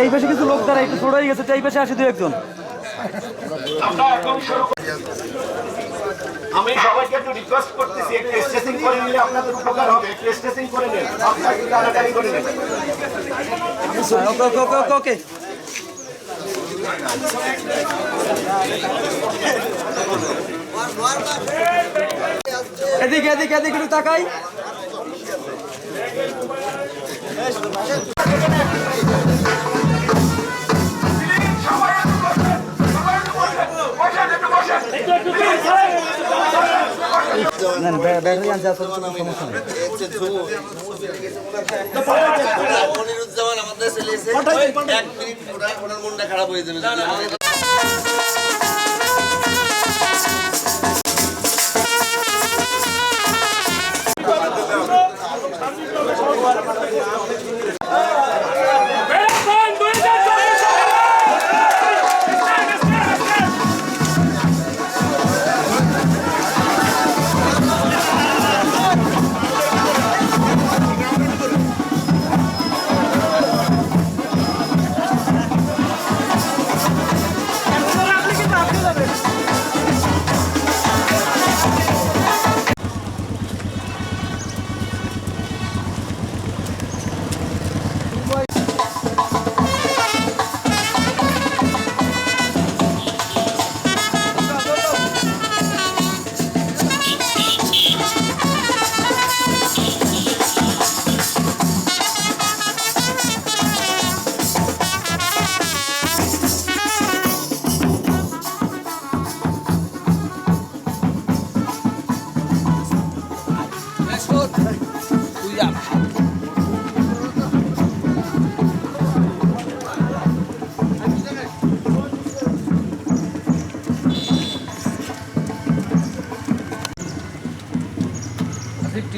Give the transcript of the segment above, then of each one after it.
এই পাশে কিছু লোক দাঁড়া একটু ছোট হয়ে গেছে এই পাশে আসে দু একজন। আমি সবাইকে একটু রিকোয়েস্ট করতেছি একটু স্ট্রেসিং করে নিলে আপনাদের উপকার হবে। একটু স্ট্রেসিং করে নিন আপনারা একটু টানাটানি করে নিন। ওকে ওকে ওকে ওকে ওকে। এদিকে এদিকে এদিকে একটু তাকাই। আমাদের ছেলে এক মিনিট ওনার ওনার মনটা খারাপ হয়ে যাবে। যদি আমাদের-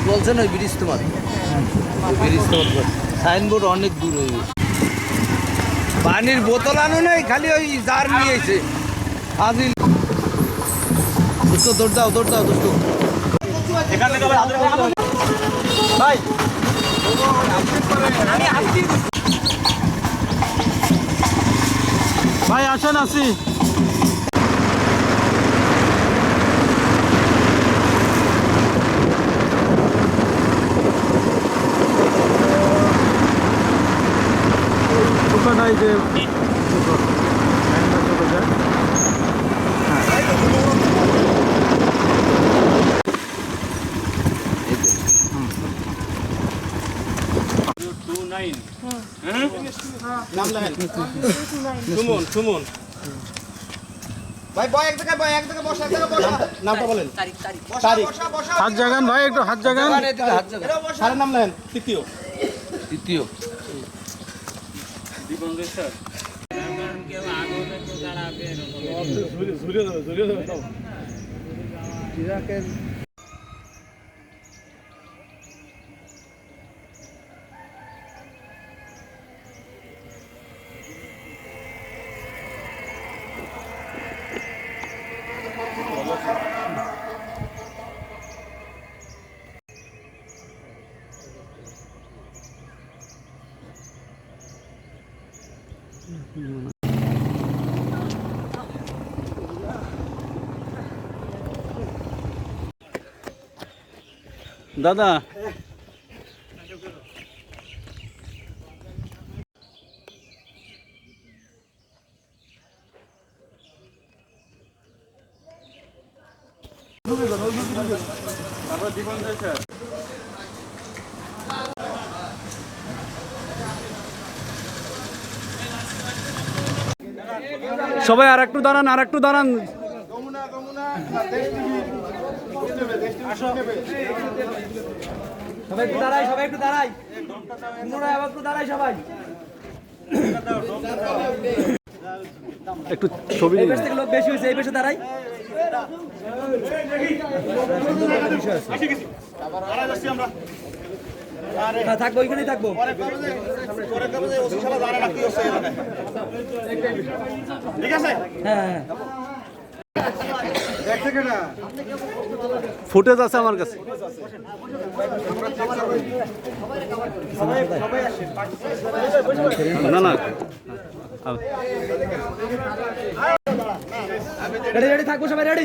তোমার বলছেন ওই ব্রিজ তোমার ব্রিজ তোমার সাইনবোর্ড অনেক দূর হয়ে গেছে। পানির বোতল আনো নাই, খালি ওই জার নিয়েছে আজিল। দুষ্ট, দৌড় দাও দৌড় দাও, দুষ্ট। ভাই। ভাই, আসেন, আসি। ওখানটায় যে সুমন সুমন ভাই বয় এক জায়গায় বয় এক জায়গায় বসা এক জায়গায় বসা নামটা বলেন বসা বসা বসা হাত জাগান। ভাই একটু হাত জাগান। হাত জায়গা সারের নাম লেন তৃতীয়। তৃতীয়। কেউ দাদা। সবাই আর একটু দাঁড়ান আর একটু দাঁড়ান। সবাই একটু দাঁড়াই সবাই একটু দাঁড়াই। পুনরায় আবার একটু দাঁড়াই সবাই। একটু ছবি এই পাশ থেকে লোক বেশি হয়েছে এই পাশে দাঁড়াই। থাকব ওইখানেই থাকব। হ্যাঁ হ্যাঁ। ফুটেজ আছে আমার কাছে। না না। রেডি রেডি থাকব সবাই রেডি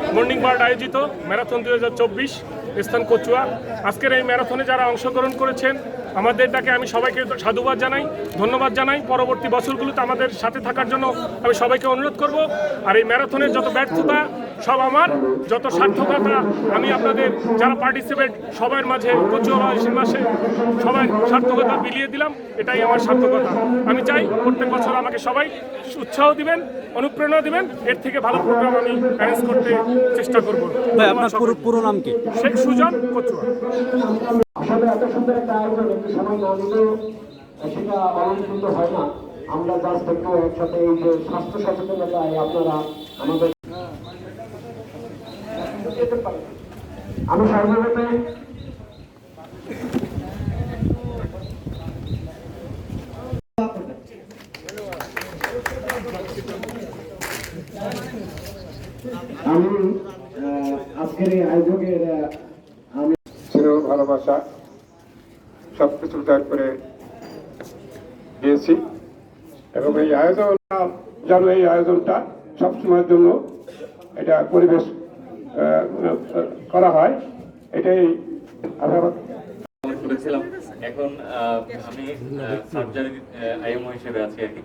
মর্নিং পার্ট আয়োজিত ম্যারাথন দু হাজার চব্বিশ। স্থান কচুয়া। আজকের এই ম্যারাথনে যারা অংশগ্রহণ করেছেন আমাদের ডাকে আমি সবাইকে সাধুবাদ জানাই ধন্যবাদ জানাই। পরবর্তী বছরগুলোতে আমাদের সাথে থাকার জন্য আমি সবাইকে অনুরোধ করব। আর এই ম্যারাথনের যত ব্যর্থতা সব আমার যত সার্থকতা আমি আপনাদের যারা পার্টিসিপেট সবার মাঝে কচুয়াবাসীর মাসে সবাই সার্থকতা বিলিয়ে দিলাম। এটাই আমার সার্থকতা। আমি চাই প্রত্যেক বছর আমাকে সবাই উৎসাহ দিবেন অনুপ্রেরণা দিবেন। এর থেকে ভালো প্রোগ্রাম আমি অ্যারেঞ্জ করতে চেষ্টা করব। আপনার পুরো পুরো নাম কি? শেখ সুজন কচুয়া। আসলে এত সুন্দর একটা আয়োজন একটু সময় না নিলেও সেটা অনেক সুন্দর হয় না। আমরা জাস্ট একটু একসাথে এই যে স্বাস্থ্য সচেতনতায় আপনারা আমাদের আমি সর্বপ্রথমে আমি আহ, আজকের এই আয়োজকের আহ, আমি স্নেহ ভালোবাসা সব কিছু ত্যাগ করে দিয়েছি। এবং এই আয়োজন যেন এই আয়োজনটা সবসময়ের জন্য এটা পরিবেশ করা হয়। এটাই আমরা করেছিলাম। এখন আমি সার্জারি আইএমও হিসেবে আছি আর কি।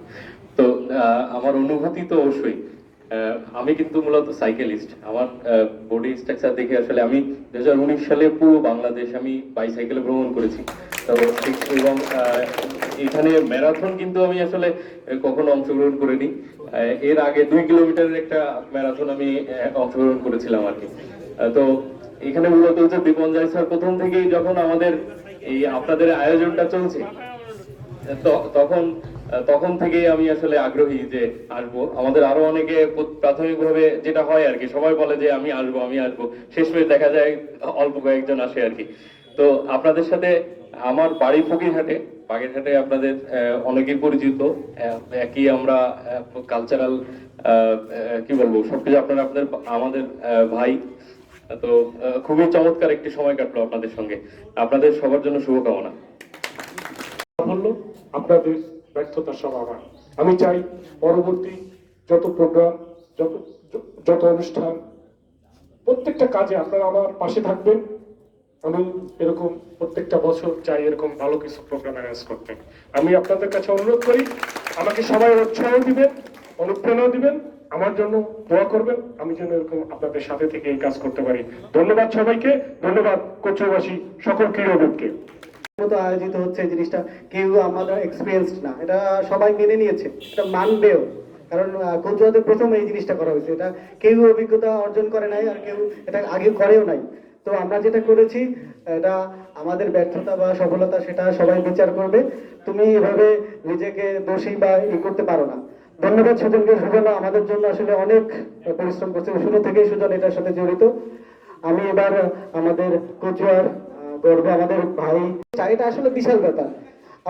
তো আমার অনুভূতি তো অবশ্যই। আমি কিন্তু মূলত সাইকেলিস্ট আমার বডি স্ট্রাকচার দেখে আসলে আমি দু হাজার উনিশ সালে পুরো বাংলাদেশ আমি বাইসাইকেলে ভ্রমণ করেছি। তো এবং এখানে ম্যারাথন কিন্তু আমি আসলে কখনো অংশগ্রহণ করিনি। এর আগে দুই কিলোমিটারের একটা ম্যারাথন আমি অংশগ্রহণ করেছিলাম আর কি। তো এখানে মূলত হচ্ছে বিপর্যয় স্যার প্রথম থেকেই যখন আমাদের এই আপনাদের আয়োজনটা চলছে তখন তখন থেকেই আমি আসলে আগ্রহী যে আসব। আমাদের আরও অনেকে প্রাথমিকভাবে যেটা হয় আর কি সবাই বলে যে আমি আসব আমি আসব। শেষমেশ দেখা যায় অল্প কয়েকজন আসে আর কি। তো আপনাদের সাথে আমার বাড়ি ফকিরহাটে বাগেরহাটে আপনাদের আহ, অনেকেই পরিচিত। একই আমরা কালচারাল কি বলব সবকিছু আপনারা আপনাদের আমাদের ভাই। তো খুবই চমৎকার একটি সময় কাটলো আপনাদের সঙ্গে। আপনাদের সবার জন্য শুভকামনা। আপনাদের ব্যর্থতা সব আমার। আমি চাই পরবর্তী যত প্রোগ্রাম যত যত অনুষ্ঠান, প্রত্যেকটা কাজে আপনারা আমার পাশে থাকবেন। আমি এরকম প্রত্যেকটা বছর চাই এরকম ভালো কিছু প্রোগ্রাম অ্যারেঞ্জ করতে। আমি আপনাদের কাছে অনুরোধ করি, আমাকে সবাই উৎসাহ দিবেন, অনুপ্রেরণা দিবেন, আমার জন্য দোয়া করবেন, আমি যেন এরকম আপনাদের সাথে থেকে এই কাজ করতে পারি। ধন্যবাদ সবাইকে, ধন্যবাদ কচুবাসী সকল ক্রীড়াবিদকে। মতো আয়োজিত হচ্ছে জিনিসটা। কেউ আমাদের এক্সপিরিয়েন্সড না। এটা সবাই মেনে নিয়েছে। এটা মানবেও। কারণ কোচুয়াতে প্রথম এই জিনিসটা করা হয়েছে। এটা কেউ অভিজ্ঞতা অর্জন করে নাই আর কেউ এটা আগে করেও নাই। তো আমরা যেটা করেছি, এটা আমাদের ব্যর্থতা বা সফলতা সেটা সবাই বিচার করবে। তুমি এভাবে নিজেকে দোষী বা ই করতে পারো না। ধন্যবাদ সুজনকে। সুজন আমাদের জন্য আসলে অনেক পরিশ্রম করছে। শুরু থেকেই সুজন এটার সাথে জড়িত। আমি এবার আমাদের কচুয়ার গর্ব আমাদের ভাই। এটা আসলে বিশাল ব্যাপার।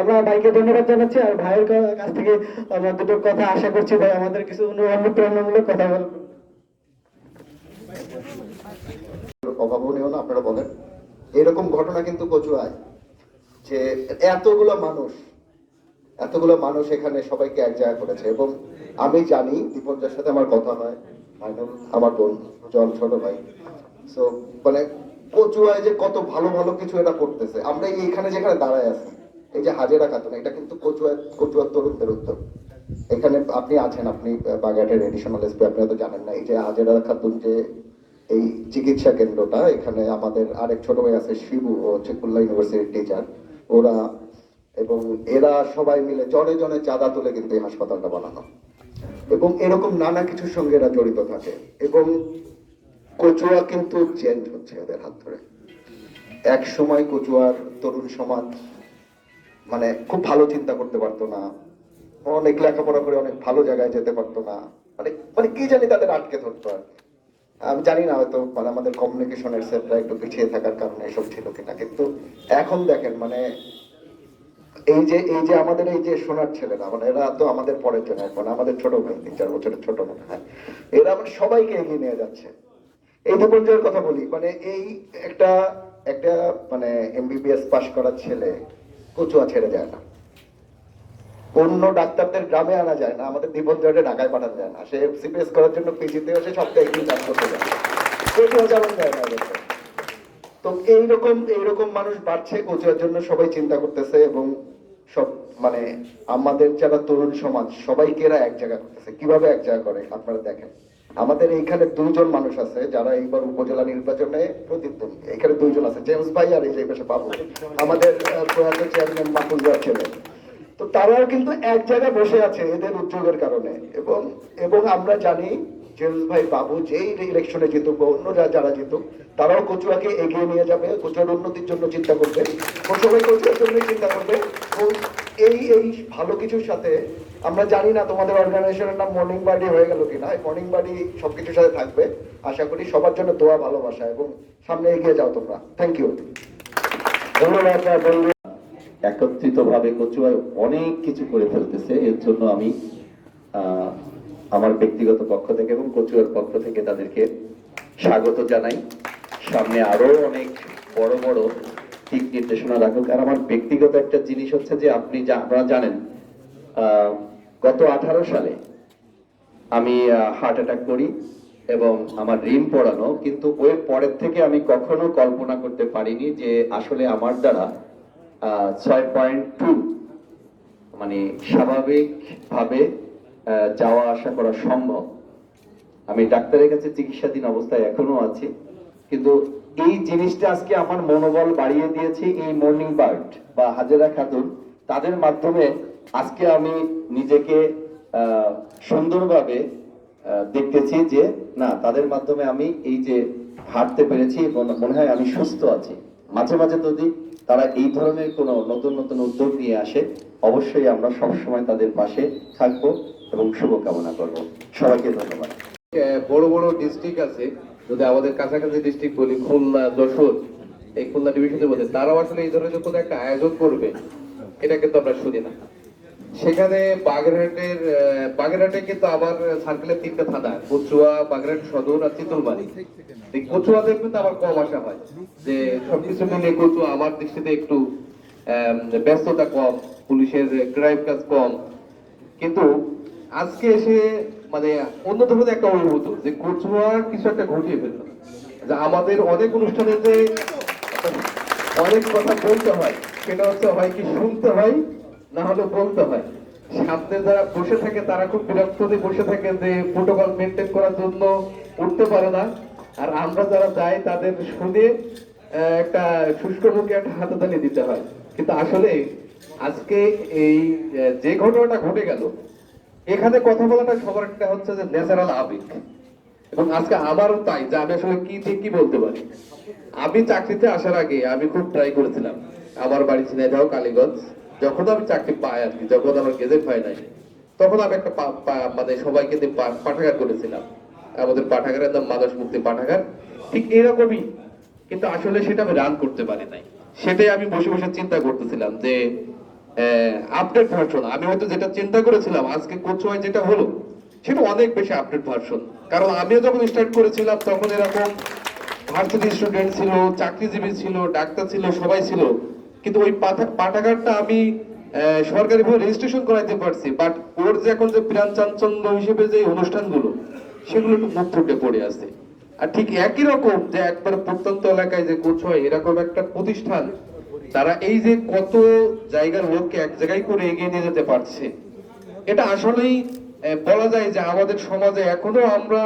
আমরা ভাইকে ধন্যবাদ জানাচ্ছি আর ভাইয়ের কাছ থেকে আমরা দুটো কথা আশা করছি ভাই আমাদের কিছু অনুপ্রেরণামূলক কথা বলবেন অভাবনীয় না, আপনারা বলেন। এরকম ঘটনা কিন্তু কচুয়ায় যে এতগুলো মানুষ এতগুলো মানুষ এখানে সবাইকে এক জায়গা করেছে এবং আমি জানি দীপঞ্জার সাথে আমার কথা হয় আমার জল ছোট ভাই। সো মানে কচুয়ায় যে কত ভালো ভালো কিছু এটা করতেছে। আমরা এই এখানে যেখানে দাঁড়ায় আছি, এই যে হাজেরা খাতুন এটা কিন্তু কচুয়া, কচুয়ার তরুণদের উদ্যোগ। এখানে আপনি আছেন, আপনি বাগেটের এডিশনাল এসপি আপনারা তো জানেন না, এই যে হাজেরা খাতুন যে এই চিকিৎসা কেন্দ্রটা, এখানে আমাদের আরেক ছোট ভাই আছে, শিবু, ও হচ্ছে খুলনা ইউনিভার্সিটির টিচার ওরা এবং এরা সবাই মিলে জনে জনে চাঁদা তুলে কিন্তু এই হাসপাতালটা বানানো। এবং এরকম নানা কিছুর সঙ্গে এরা জড়িত থাকে। এবং কচুয়া কিন্তু চেঞ্জ হচ্ছে এদের হাত ধরে এক সময় কচুয়ার তরুণ সমাজ মানে খুব ভালো চিন্তা করতে পারতো না, অনেক লেখাপড়া করে অনেক ভালো জায়গায় যেতে পারতো না মানে মানে কি জানি তাদের আটকে ধরতো আর। আমি জানি না হয়তো মানে আমাদের কমিউনিকেশনের সেটটা একটু পিছিয়ে থাকার কারণে এসব ছিল কিনা, কিন্তু এখন দেখেন মানে এই যে এই যে আমাদের এই যে সোনার ছেলেরা মানে এরা তো আমাদের পরের জন্য মানে আমাদের ছোট ভাই, তিন চার বছরের ছোট মনে হয়, এরা মানে সবাইকে এগিয়ে নিয়ে যাচ্ছে এই দীপঞ্জয়ের কথা বলি। মানে এই একটা একটা মানে এমবিবিএস পাশ করা ছেলে কচুয়া ছেড়ে যায় না। অন্য ডাক্তারদের গ্রামে আনা যায় না, আমাদের দীপঞ্জয়টা ঢাকায় পাঠানো যায় না। সে সিপিএস করার জন্য পিজিতে এসে সপ্তাহে একদিন কাজ করতে যায়। তো এইরকম এইরকম মানুষ বাড়ছে কচুয়ার জন্য, সবাই চিন্তা করতেছে এবং সব মানে আমাদের যারা তরুণ সমাজ, সবাইকে এরা এক জায়গা করতেছে। কীভাবে এক জায়গা করে? আপনারা দেখেন। আমাদের এইখানে দুইজন মানুষ আছে যারা এইবার উপজেলা নির্বাচনে প্রতিদ্বন্দ্বী। এখানে দুইজন আছে, জেমস ভাই আর এই যে পাশে বাবু। আমাদের প্রয়াত চেয়ারম্যান মাহফুজার ছেলে। তো তারাও কিন্তু এক জায়গায় বসে আছে এদের উদ্যোগের কারণে। এবং এবং আমরা জানি জেমস ভাই, বাবু যেই ইলেকশনে জিতুক বা অন্য যারা জিতুক, তারাও কচুয়াকে এগিয়ে নিয়ে যাবে, কচুয়ার উন্নতির জন্য চিন্তা করবে। সবাই কচুয়ার জন্য চিন্তা করবে। এই এই ভালো কিছুর সাথে আমরা জানি না তোমাদের অর্গানাইজেশনের নাম মর্নিং বাড়ি হয়ে গেল কিনা। এই মর্নিং বাড়ি সবকিছুর সাথে থাকবে। আশা করি সবার জন্য দোয়া, ভালোবাসা এবং সামনে এগিয়ে যাও তোমরা। থ্যাংক ইউ ধন্যবাদ বন্ধু। একত্রিত ভাবে কচুয়ায় অনেক কিছু করে ফেলতেছে। এর জন্য আমি আমার ব্যক্তিগত পক্ষ থেকে এবং কচুয়ার পক্ষ থেকে তাদেরকে স্বাগত জানাই। সামনে আরও অনেক বড় বড় দিক নির্দেশনা রাখুক। আর আমার ব্যক্তিগত একটা জিনিস হচ্ছে যে আপনি আপনারা জানেন গত আঠারো সালে আমি হার্ট অ্যাটাক করি এবং আমার রিম পড়ানো, কিন্তু ওই পরের থেকে আমি কখনো কল্পনা করতে পারিনি যে আসলে আমার দ্বারা ছয় পয়েন্ট টু মানে স্বাভাবিকভাবে যাওয়া আসা করা সম্ভব। আমি ডাক্তারের কাছে চিকিৎসাধীন অবস্থায় এখনও আছি। কিন্তু এই জিনিসটা আজকে আমার মনোবল বাড়িয়ে দিয়েছে এই মর্নিং বার্ড বা হাজেরা খাতুন। তাদের মাধ্যমে আজকে আমি নিজেকে সুন্দরভাবে দেখতেছি যে, না, তাদের মাধ্যমে আমি এই যে হাঁটতে পেরেছি মনে- হয় আমি সুস্থ আছি। মাঝে মাঝে যদি তারা এই ধরনের কোনো নতুন নতুন উদ্যোগ নিয়ে আসে, অবশ্যই আমরা সবসময় তাদের পাশে থাকব এবং শুভকামনা করব। সবাইকে ধন্যবাদ। বড় বড় ডিস্ট্রিক্ট আছে যদি আমাদের কাছাকাছি ডিস্ট্রিক্ট বলি, খুলনা, যশোর, এই খুলনা ডিভিশনের মধ্যে, তারাও আসলে এই ধরনের কোনো একটা আয়োজন করবে, এটা কিন্তু আমরা শুনি না। সেখানে বাগেরহাটের বাগেরহাটে কিন্তু আমার সার্কেলের তিনটা থানা, কচুয়া, বাগেরহাট সদর আর এই কচুয়াতে কিন্তু আবার কম আসা হয়, যে সবকিছু মিলে কচুয়া আমার দৃষ্টিতে একটু ব্যস্ততা কম, পুলিশের ক্রাইম কাজ কম। কিন্তু আজকে এসে মানে অন্য ধরনের একটা অনুভূত যে কচুয়ার কিছু একটা ঘটিয়ে ফেলল। যে আমাদের অনেক অনুষ্ঠানে যে অনেক কথা বলতে হয়, সেটা হচ্ছে হয় কি শুনতে হয়, না হলে বলতে হয়। সামনে যারা বসে থাকে, তারা খুব বিরক্ত হয়ে বসে থাকে যে প্রোটোকল মেনটেন করার জন্য উঠতে পারে না। আর আমরা যারা যাই, তাদের শুনে একটা শুষ্ক মুখে একটা হাততালি দিতে হয়। কিন্তু আসলে আজকে এই যে ঘটনাটা ঘটে গেল এখানে কথা বলাটা সবার একটা হচ্ছে যে ন্যাচারাল আবেগ। এবং আজকে আমারও তাই, যে আমি আসলে কি ঠিক কি বলতে পারি। আমি চাকরিতে আসার আগে আমি খুব ট্রাই করেছিলাম। আমার বাড়ি ঝিনাইদহ, কালীগঞ্জ। যখন আমি চাকরি পাই আর কি, যখন আমার গেজেট হয় নাই, তখন আমি একটা মানে সবাইকে পাঠাগার করেছিলাম। আমাদের পাঠাগারের নাম মানস মুক্তি পাঠাগার। ঠিক এরকমই, কিন্তু আসলে সেটা আমি রান করতে পারি নাই। সেটাই আমি বসে বসে চিন্তা করতেছিলাম যে আপডেট ভার্সন আমি হয়তো যেটা চিন্তা করেছিলাম, আজকে যেটা হলো, সেটা অনেক বেশি আপডেট ভার্সন কারণ আমিও যখন স্টার্ট করেছিলাম, তখন এরকম ভার্সিটি স্টুডেন্ট ছিল, চাকরিজীবী ছিল, ডাক্তার ছিল, সবাই ছিল। কিন্তু ওই পাঠাগারটা আমি সরকারিভাবে রেজিস্ট্রেশন করাইতে পারছি বাট ওর যে এখন যে প্রাণ চাঞ্চল্য হিসেবে যে অনুষ্ঠানগুলো, সেগুলো একটু মুখ পড়ে আছে। আর ঠিক একই রকম যে একবার প্রত্যন্ত এলাকায় যে কোচ হয়, এরকম একটা প্রতিষ্ঠান তারা এই যে কত জায়গার লোককে এক জায়গায় করে এগিয়ে নিয়ে যেতে পারছে, এটা আসলেই বলা যায় যে আমাদের সমাজে এখনও আমরা,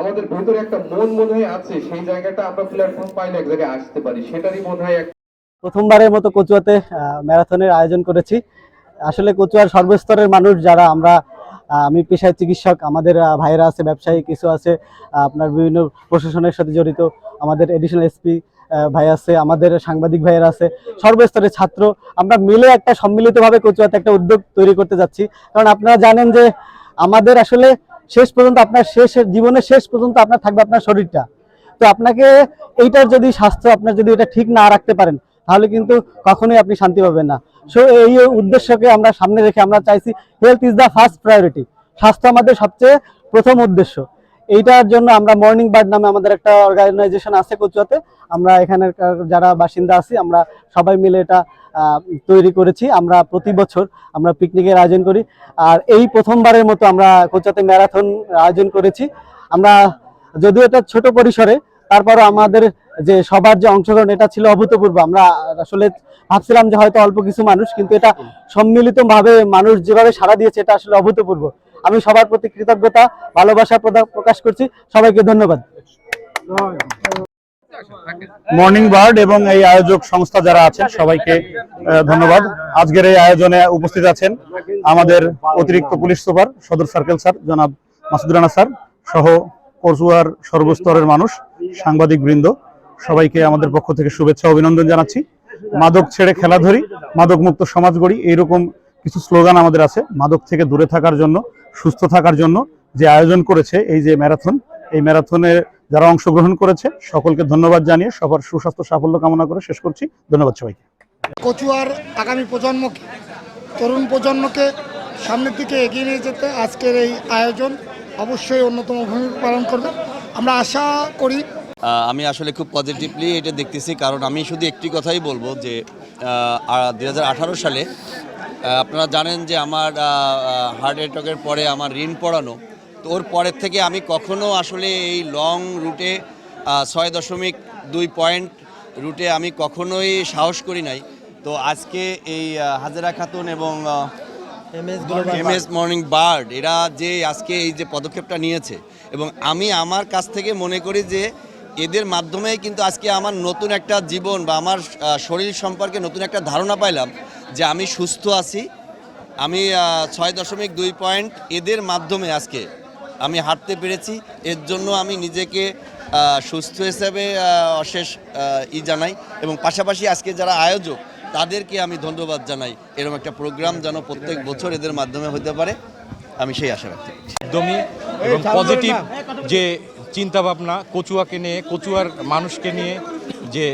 আমাদের ভেতরে একটা মন মনে হয় আছে, সেই জায়গাটা আমরা প্ল্যাটফর্ম পাইলে এক জায়গায় আসতে পারি, সেটারই মনে হয় প্রথমবারের মতো কচুয়াতে ম্যারাথনের আয়োজন করেছি। আসলে কচুয়ার সর্বস্তরের মানুষ যারা, আমরা আমি পেশায় চিকিৎসক, আমাদের ভাইয়েরা আছে, ব্যবসায়ী, কিছু আছে আপনার বিভিন্ন প্রশাসনের সাথে জড়িত, আমাদের এডিশনাল এসপি ভাই আছে, আমাদের সাংবাদিক ভাইয়েরা আছে, সর্বস্তরের ছাত্র। আমরা মিলে একটা সম্মিলিতভাবে কচুয়াতে একটা উদ্যোগ তৈরি করতে যাচ্ছি। কারণ আপনারা জানেন যে আমাদের আসলে শেষ পর্যন্ত আপনার শেষ, জীবনের শেষ পর্যন্ত আপনার থাকবে আপনার শরীরটা। তো আপনাকে এইটার যদি স্বাস্থ্য, আপনার যদি এটা ঠিক না রাখতে পারেন তাহলে কিন্তু কখনোই আপনি শান্তি পাবেন না। সো এই উদ্দেশ্যকে আমরা সামনে রেখে আমরা চাইছি health is the first priority স্বাস্থ্য আমাদের সবচেয়ে প্রথম উদ্দেশ্য। এইটার জন্য আমরা মর্নিং বার্ড নামে আমাদের একটা অর্গানাইজেশন আছে কচুয়াতে। আমরা এখানের যারা বাসিন্দা আছি, আমরা সবাই মিলে এটা তৈরি করেছি। আমরা প্রতি বছর আমরা পিকনিকের আয়োজন করি। আর এই প্রথমবারের মতো আমরা কচুয়াতে ম্যারাথন আয়োজন করেছি। আমরা, যদিও এটা ছোট পরিসরে, তারপরও আমাদের যে সবার যে অংশগ্রহণ, এটা ছিল অভূতপূর্ব। আমরা আসলে ভাবছিলাম যে হয়তো অল্প কিছু মানুষ, কিন্তু এটা সম্মিলিত ভাবে মানুষ যেভাবে সাড়া দিয়েছে, এটা আসলে অভূতপূর্ব। আমি সবার প্রতি কৃতজ্ঞতা, ভালোবাসা প্রকাশ করছি। সবাইকে ধন্যবাদ। মর্নিং বার্ড এবং এই আয়োজক সংস্থা যারা আছেন, সবাইকে ধন্যবাদ। আজকের এই আয়োজনে উপস্থিত আছেন আমাদের অতিরিক্ত পুলিশ সুপার সদর সার্কেল স্যার, জনাব মাসুদ রানা স্যার, সহ কচুয়ার সর্বস্তরের মানুষ সাংবাদিক বৃন্দ সবাইকে আমাদের পক্ষ থেকে শুভেচ্ছা, অভিনন্দন জানাচ্ছি। মাদক ছেড়ে খেলা ধরি মাদক মুক্ত সমাজ গড়ি এইরকম কিছু স্লোগান আমাদের আছে। মাদক থেকে দূরে থাকার জন্য, সুস্থ থাকার জন্য যে আয়োজন করেছে এই যে ম্যারাথন, এই ম্যারাথনে যারা অংশগ্রহণ করেছে, সকলকে ধন্যবাদ জানিয়ে সবার সুস্বাস্থ্য সাফল্য কামনা করে শেষ করছি। ধন্যবাদ সবাইকে। কচুয়ার আগামী প্রজন্মকে, তরুণ প্রজন্মকে সামনের দিকে এগিয়ে নিয়ে যেতে আজকের এই আয়োজন অবশ্যই অন্যতম ভূমিকা পালন করবে। আমরা আশা করি আমি আসলে খুব পজিটিভলি এটা দেখতেছি কারণ আমি শুধু একটি কথাই বলব যে দু হাজার আঠারো সালে আপনারা জানেন যে আমার হার্ট অ্যাটাকের পরে আমার ঋণ পড়ানো। তো ওর পরের থেকে আমি কখনো আসলে এই লং রুটে ছয় দশমিক দুই পয়েন্ট রুটে আমি কখনোই সাহস করি নাই। তো আজকে এই হাজেরা খাতুন এবং এম এস মর্নিং বার্ড এরা যে আজকে এই যে পদক্ষেপটা নিয়েছে এবং আমি আমার কাছ থেকে মনে করি যে এদের মাধ্যমেই কিন্তু আজকে আমার নতুন একটা জীবন বা আমার শরীর সম্পর্কে নতুন একটা ধারণা পাইলাম যে আমি সুস্থ আছি। আমি ছয় দশমিক দুই পয়েন্ট এদের মাধ্যমে আজকে আমি হাঁটতে পেরেছি। এর জন্য আমি নিজেকে সুস্থ হিসেবে অশেষ ই জানাই এবং পাশাপাশি আজকে যারা আয়োজক তাদেরকে আমি ধন্যবাদ জানাই। এরকম একটা প্রোগ্রাম যেন প্রত্যেক বছর এদের মাধ্যমে হতে পারে আমি সেই আশা ব্যক্ত করছি একদমই এবং পজিটিভ যে চিন্তা ভাবনা কচুয়াকে নিয়ে, কচুয়ার মানুষকে নিয়ে যে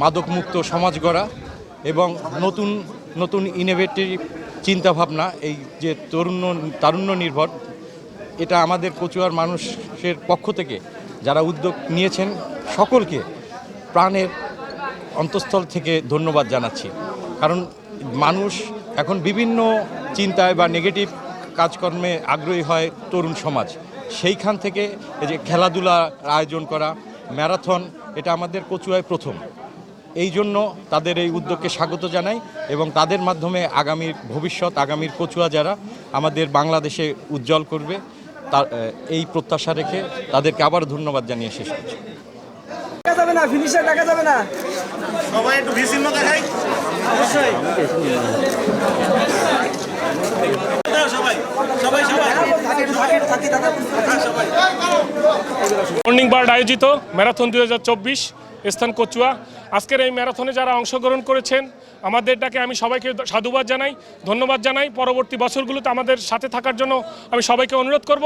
মাদকমুক্ত সমাজ গড়া এবং নতুন নতুন ইনোভেটিভ চিন্তা ভাবনা এই যে তরুণ তারুণ্য নির্ভর, এটা আমাদের কচুয়ার মানুষের পক্ষ থেকে যারা উদ্যোগ নিয়েছেন সকলকে প্রাণের অন্তঃস্থল থেকে ধন্যবাদ জানাচ্ছি। কারণ মানুষ এখন বিভিন্ন চিন্তায় বা নেগেটিভ কাজকর্মে আগ্রহী হয় তরুণ সমাজ। সেইখান থেকে এই যে খেলাধুলার আয়োজন করা ম্যারাথন এটা আমাদের কচুয়ায় প্রথম। এই জন্য তাদের এই উদ্যোগকে স্বাগত জানাই এবং তাদের মাধ্যমে আগামীর ভবিষ্যৎ আগামীর কচুয়া যারা আমাদের বাংলাদেশে উজ্জ্বল করবে তার এই প্রত্যাশা রেখে তাদেরকে আবার ধন্যবাদ জানিয়ে শেষ করছি। যাবে না ফিনিশার দেখা যাবে না। সবাই একটু দেখাই অবশ্যই। মর্নিং বার্ড আয়োজিত ম্যারাথন দুই হাজার চব্বিশ, স্থান কচুয়া। আজকের এই ম্যারাথনে যারা অংশগ্রহণ করেছেন আমাদেরটাকে আমি সবাইকে সাধুবাদ জানাই ধন্যবাদ জানাই। পরবর্তী বছরগুলোতে আমাদের সাথে থাকার জন্য আমি সবাইকে অনুরোধ করব।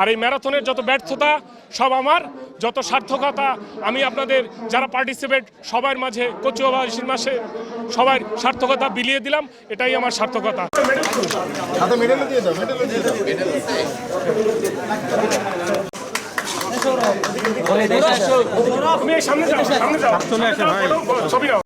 আর এই ম্যারাথনের যত ব্যর্থতা সব আমার। যত সার্থকতা আমি আপনাদের যারা পার্টিসিপেট সবার মাঝে কচুয়াবাসীর মাসে সবার সার্থকতা বিলিয়ে দিলাম। এটাই আমার সার্থকতা। তুমি সামনে যাও সামনে যাও। চলে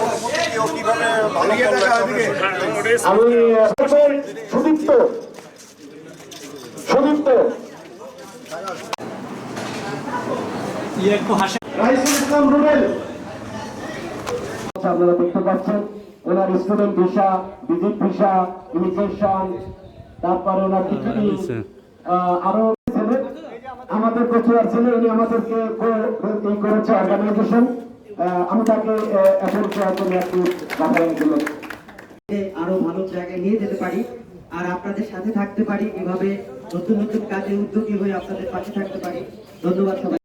আমি সুদীপ্ত সুদীপ্ত। রুবেল। আপনারা দেখতে পাচ্ছেন ওনার student visa visit visa immigration তারপরে ওনার টিকিটি আরও ছেলে আমাদের কচুয়ার ছেলে উনি আমাদেরকে কো- করেছে অর্গানাইজেশন আমি তাকে এখন জন্য একটু আরও ভালো জায়গায় নিয়ে যেতে পারি আর আপনাদের সাথে থাকতে পারি। এভাবে নতুন নতুন কাজে উদ্যোগী হয়ে আপনাদের পাশে থাকতে পারি। ধন্যবাদ সবাই